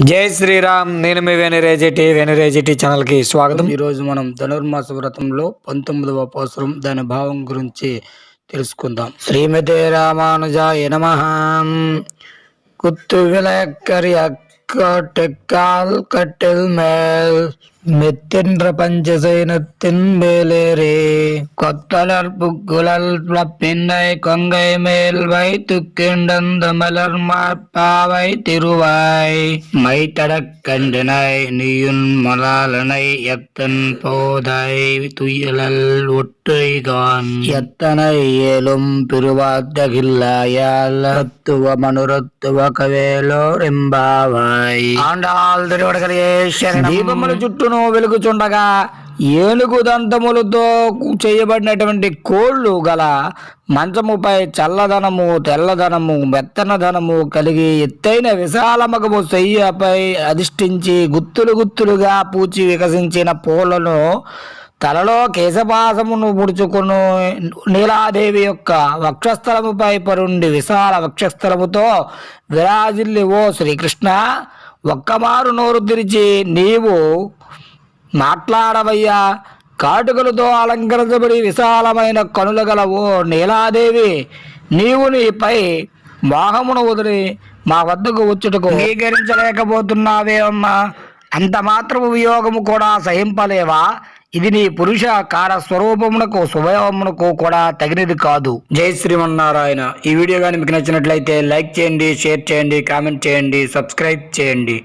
జై శ్రీరామ్ నేను మీ వెనురేజిటి వెనురేజిటి ఛానల్కి స్వాగతం. ఈరోజు మనం ధనుర్మాస వ్రతంలో పంతొమ్మిదవ పోసరం దాని భావం గురించి తెలుసుకుందాం. శ్రీమతి రామానుజాయ నమ. కుత్తు విలక్కరి అక్కటెక్కాల్ కట్టెల్ మేల్. மெத்தென்ற பஞ்சசைனத்தின் மேலேறே. கொத்தலர் புக்குழல் பின்னை கொங்கை மேல் வைத்து கிண்டந்த மலர் மாப்பாவை திருவாய். மைத்தடக் கண்டினாய் நீயுன் மலாலனை எத்தன் போதை துயலல் ஒற்றைகான் எத்தனை ஏலும் பிரிவாத்தகில்லாயால் தத்துவ மனுரத்துவ கவேலோர் எம்பாவாய். ஆண்டாள் திருவடகரேஸ்வரன் தீபமலை சுட்டு చుట్టూను వెలుగుచుండగా ఏనుగు దంతములతో చేయబడినటువంటి కోళ్ళు గల మంచముపై చల్లదనము తెల్లదనము మెత్తనదనము కలిగి ఎత్తైన విశాలమగము శయ్యపై అధిష్ఠించి గుత్తులు గుత్తులుగా పూచి వికసించిన పూలను తలలో కేశపాసమును ముడుచుకును. నీలాదేవి యొక్క వక్షస్థలముపై పరుండి విశాల వక్షస్థలముతో విరాజిల్లి ఓ శ్రీకృష్ణ ఒక్కమారు నోరు తెరిచి నీవు మాట్లాడవయ్యా. కాటుకలతో అలంకరించబడి విశాలమైన కనుల గల ఓ నీలాదేవి నీవు నీపై మోహమును వదిలి మా వద్దకు వచ్చుటకు అంగీకరించలేకపోతున్నావే అమ్మా. అంత మాత్రము వియోగము కూడా సహింపలేవా? ఇది నీ పురుష కార స్వరూపమునకు స్వభావమునకు కూడా తగినది కాదు. జై శ్రీమన్నారాయణ. ఈ వీడియో కానీ మీకు నచ్చినట్లయితే లైక్ చేయండి షేర్ చేయండి కామెంట్ చేయండి సబ్స్క్రైబ్ చేయండి.